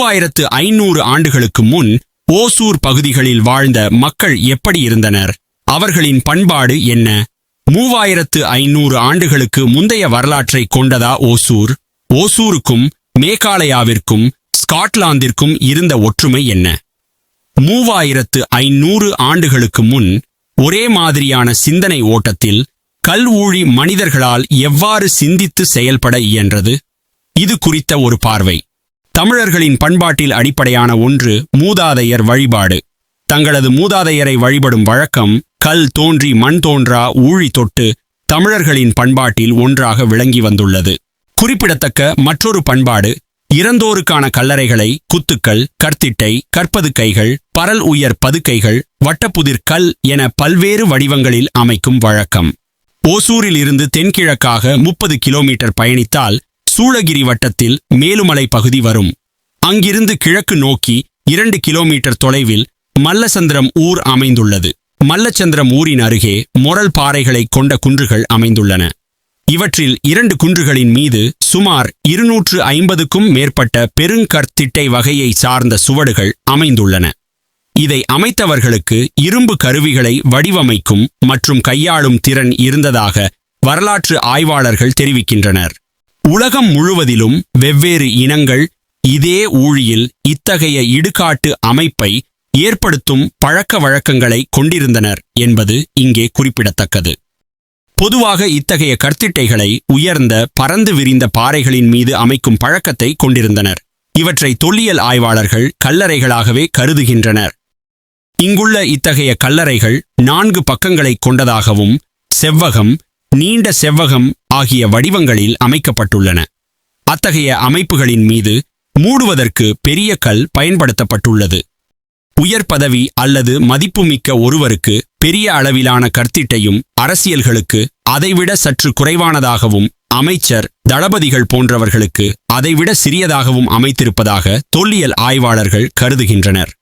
மூவாயிரத்து ஐநூறு ஆண்டுகளுக்கு முன் ஓசூர் பகுதிகளில் வாழ்ந்த மக்கள் எப்படி இருந்தனர்? அவர்களின் பண்பாடு என்ன? மூவாயிரத்து ஐநூறு ஆண்டுகளுக்கு முந்தைய வரலாற்றை கொண்டதா ஓசூர்? ஓசூருக்கும் மேகாலயாவிற்கும் ஸ்காட்லாந்திற்கும் இருந்த ஒற்றுமை என்ன? மூவாயிரத்து ஐநூறு ஆண்டுகளுக்கு முன் ஒரே மாதிரியான சிந்தனை ஓட்டத்தில் கல் ஊழி மனிதர்களால் எவ்வாறு சிந்தித்து செயல்பட இயன்றது? இது குறித்த ஒரு பார்வை. தமிழர்களின் பண்பாட்டில் அடிப்படையான ஒன்று மூதாதையர் வழிபாடு. தங்களது மூதாதையரை வழிபடும் வழக்கம் கல் தோன்றி மண் தோன்றா ஊழி தொட்டு தமிழர்களின் பண்பாட்டில் ஒன்றாக விளங்கி வந்துள்ளது. குறிப்பிடத்தக்க மற்றொரு பண்பாடு இறந்தோருக்கான கல்லறைகளை குத்துக்கள் கர்த்திட்டை கற்பதுக்கைகள் பரல் உயர் பதுக்கைகள் வட்டப்புதிர் கல் என பல்வேறு வடிவங்களில் அமைக்கும் வழக்கம். ஓசூரில் இருந்து தென்கிழக்காக முப்பது கிலோமீட்டர் பயணித்தால் சூளகிரி வட்டத்தில் மேலுமலை பகுதி வரும். அங்கிருந்து கிழக்கு நோக்கி இரண்டு கிலோமீட்டர் தொலைவில் மல்லசந்திரம் ஊர் அமைந்துள்ளது. மல்லச்சந்திரம் ஊரின் அருகே மொரல் பாறைகளை கொண்ட குன்றுகள் அமைந்துள்ளன. இவற்றில் இரண்டு குன்றுகளின் மீது சுமார் இருநூற்று ஐம்பதுக்கும் மேற்பட்ட பெருங்கற்திட்டை வகையை சார்ந்த சுவடுகள் அமைந்துள்ளன. இதை அமைத்தவர்களுக்கு இரும்பு கருவிகளை வடிவமைக்கும் மற்றும் கையாளும் திறன் இருந்ததாக வரலாற்று ஆய்வாளர்கள் தெரிவிக்கின்றனர். உலகம் முழுவதிலும் வெவ்வேறு இனங்கள் இதே ஊழியில் இத்தகைய இடுகாட்டு அமைப்பை ஏற்படுத்தும் பழக்க வழக்கங்களை கொண்டிருந்தனர் என்பது இங்கே குறிப்பிடத்தக்கது. பொதுவாக இத்தகைய கற்திட்டைகளை உயர்ந்த பறந்து விரிந்த பாறைகளின் மீது அமைக்கும் பழக்கத்தை கொண்டிருந்தனர். இவற்றை தொல்லியல் ஆய்வாளர்கள் கல்லறைகளாகவே கருதுகின்றனர். இங்குள்ள இத்தகைய கல்லறைகள் நான்கு பக்கங்களை கொண்டதாகவும் செவ்வகம் நீண்ட செவ்வகம் ஆகிய வடிவங்களில் அமைக்கப்பட்டுள்ளன. அத்தகைய அமைப்புகளின் மீது மூடுவதற்கு பெரிய கல் பயன்படுத்தப்பட்டுள்ளது. உயர் பதவி அல்லது மதிப்புமிக்க ஒருவருக்கு பெரிய அளவிலான கற்திட்டையும் அரசியல்களுக்கு அதைவிட சற்று குறைவானதாகவும் அமைச்சர் தளபதிகள் போன்றவர்களுக்கு அதைவிட சிறியதாகவும் அமைத்திருப்பதாக தொல்லியல் ஆய்வாளர்கள் கருதுகின்றனர்.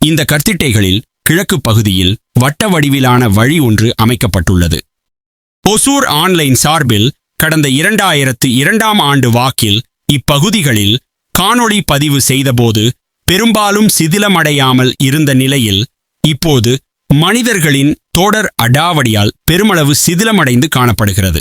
இந்த கற்திட்டைகளில் கிழக்கு பகுதியில் வட்ட வடிவிலான வழி ஒன்று அமைக்கப்பட்டுள்ளது. ஒசூர் ஆன்லைன் சார்பில் கடந்த இரண்டாயிரத்து இரண்டாம் ஆண்டு வாக்கில் இப்பகுதிகளில் காணொளி பதிவு செய்தபோது பெரும்பாலும் சிதிலமடையாமல் இருந்த நிலையில் இப்போது மனிதர்களின் தொடர் அடாவடியால் பெருமளவு சிதிலமடைந்து காணப்படுகிறது.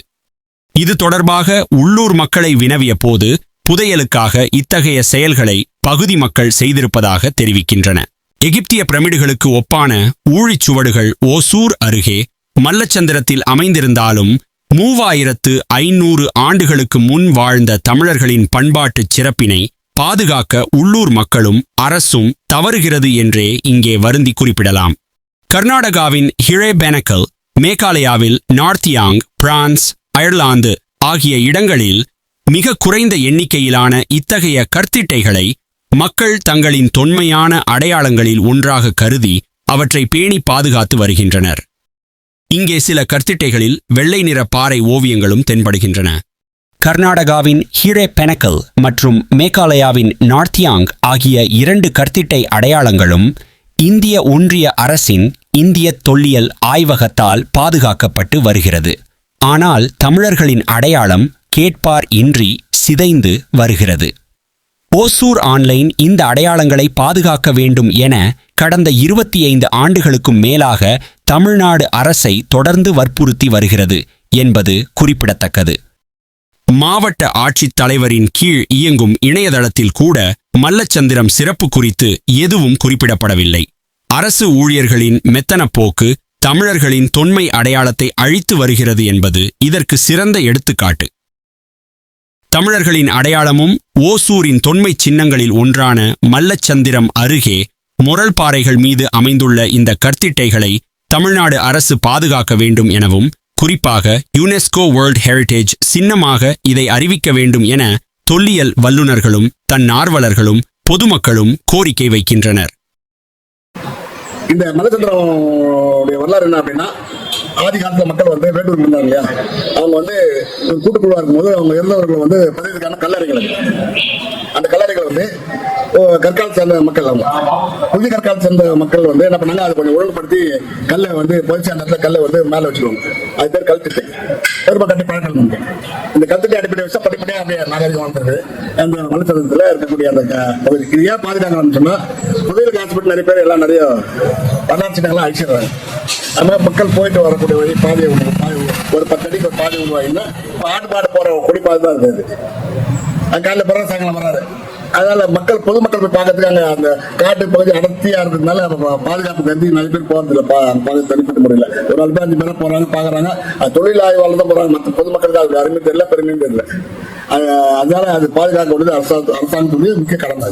இது தொடர்பாக உள்ளூர் மக்களை வினவிய போது புதையலுக்காக இத்தகைய செயல்களை பகுதி மக்கள் செய்திருப்பதாக தெரிவிக்கின்றன. எகிப்திய பிரமிடுகளுக்கு ஒப்பான ஊழிச்சுவடுகள் ஓசூர் அருகே மல்லச்சந்திரத்தில் அமைந்திருந்தாலும் மூவாயிரத்து ஐநூறு ஆண்டுகளுக்கு முன் வாழ்ந்த தமிழர்களின் பண்பாட்டுச் சிறப்பினை பாதுகாக்க உள்ளூர் மக்களும் அரசும் தவறுகிறது என்றே இங்கே வருந்தி குறிப்பிடலாம். கர்நாடகாவின் ஹிழே பெனக்கல் மேகாலயாவில் நார்த்தியாங் பிரான்ஸ் அயர்லாந்து ஆகிய இடங்களில் மிக குறைந்த எண்ணிக்கையிலான இத்தகைய கற்திட்டைகளை மக்கள் தங்களின் தொன்மையான அடையாளங்களில் ஒன்றாக கருதி அவற்றை பேணி பாதுகாத்து வருகின்றனர். இங்கே சில கற்திட்டைகளில் வெள்ளை நிற பாறை ஓவியங்களும் தென்படுகின்றன. கர்நாடகாவின் ஹிரே பெனக்கல் மற்றும் மேகாலயாவின் நார்த்தியாங் ஆகிய இரண்டு கற்திட்டை அடையாளங்களும் இந்திய ஒன்றிய அரசின் இந்திய தொல்லியல் ஆய்வகத்தால் பாதுகாக்கப்பட்டு வருகிறது. ஆனால் தமிழர்களின் அடையாளம் கேட்பார் இன்றி சிதைந்து வருகிறது. ஓசூர் ஆன்லைன் இந்த அடையாளங்களை பாதுகாக்க வேண்டும் என கடந்த இருபத்தி ஐந்து ஆண்டுகளுக்கும் மேலாக தமிழ்நாடு அரசை தொடர்ந்து வற்புறுத்தி வருகிறது என்பது குறிப்பிடத்தக்கது. மாவட்ட ஆட்சித் தலைவரின் கீழ் இயங்கும் இணையதளத்தில் கூட மல்லச்சந்திரம் சிறப்பு குறித்து எதுவும் குறிப்பிடப்படவில்லை. அரசு ஊழியர்களின் மெத்தனப்போக்கு தமிழர்களின் தொன்மை அடையாளத்தை அழித்து வருகிறது என்பது இதற்கு சிறந்த எடுத்துக்காட்டு. தமிழர்களின் அடையாளமும் ஓசூரின் தொன்மை சின்னங்களில் ஒன்றான மல்லச்சந்திரம் அருகே முரல் பாறைகள் மீது அமைந்துள்ள இந்த கற்திட்டைகளை தமிழ்நாடு அரசு பாதுகாக்க வேண்டும் எனவும் குறிப்பாக யுனெஸ்கோ வேர்ல்ட் ஹெரிடேஜ் சின்னமாக இதை அறிவிக்க வேண்டும் என தொல்லியல் வல்லுநர்களும் தன்னார்வலர்களும் பொதுமக்களும் கோரிக்கை வைக்கின்றனர். இந்த மல்லச்சந்திரம் வரலாறு என்ன அப்படின்னா ஆதி காலத்துல மக்கள் வந்து வேட்டூர் இருந்தாங்க இல்லையா? அவங்க வந்து கூட்டுக்குழுவா இருக்கும்போது அவங்க இருந்தவர்கள் வந்து பதிவுக்கான கல்லறைகள் இருக்கு. அந்த கல்லறைகள் வந்து ஓ, கற்கால சேர்ந்த மக்கள் அவங்க. புதிய கற்கால சேர்ந்த மக்கள் வந்து என்ன பண்ணாங்க? அதை கொஞ்சம் ஒழுங்குபடுத்தி கல்லை வந்து பொதிச்சு அந்த இடத்துல கல்லை வந்து மேல வச்சிருவாங்க. அது பேர் கல்திட்டு. பெருமை கட்டி பழக்கம் உண்டு. இந்த கல்திட்டு அடிப்படை வச்சா படிப்படியாக அப்படியே நாகரிகம் வந்தது அந்த மலைச்சதத்துல இருக்கக்கூடிய அந்த பகுதி. இது ஏன் பாதுகாக்கணும்னு சொன்னா புதையல் ஹாஸ்பிட்டல் நிறைய பேர் எல்லாம் நிறைய வரலாற்று சின்னங்கள்லாம் அழிச்சிடுறாங்க. அதனால மக்கள் போயிட்டு வரக்கூடிய வழி பாதையை உண்டு- பாதை ஒரு பத்து அடிக்கு ஒரு பாதை உருவாகினா ஆடு பாடு போற கொடி பாதை தான் இருக்குது. அது காலையில் போற சாயங்காலம் வராது. அதனால மக்கள் பொதுமக்கள் போய் பார்க்கறதுக்கு அங்க அந்த காட்டு பகுதி அடர்த்தியா இருக்கிறதுனால பாதுகாப்பு கருதி நிறைய பேர் போறதில்ல தனிப்பட்ட முறையில். ஒரு நாலு அஞ்சு பேர் போறாங்க பாக்குறாங்க அது தொழில் ஆய்வாளர் தான் போறாங்க. மற்ற பொதுமக்களுக்கு அது அருமை தெரியல பெருமையும் தெரியல. அதனால அது பாதுகாக்க வேண்டியது அரசா- அரசாங்கத்துடைய முக்கிய கடமை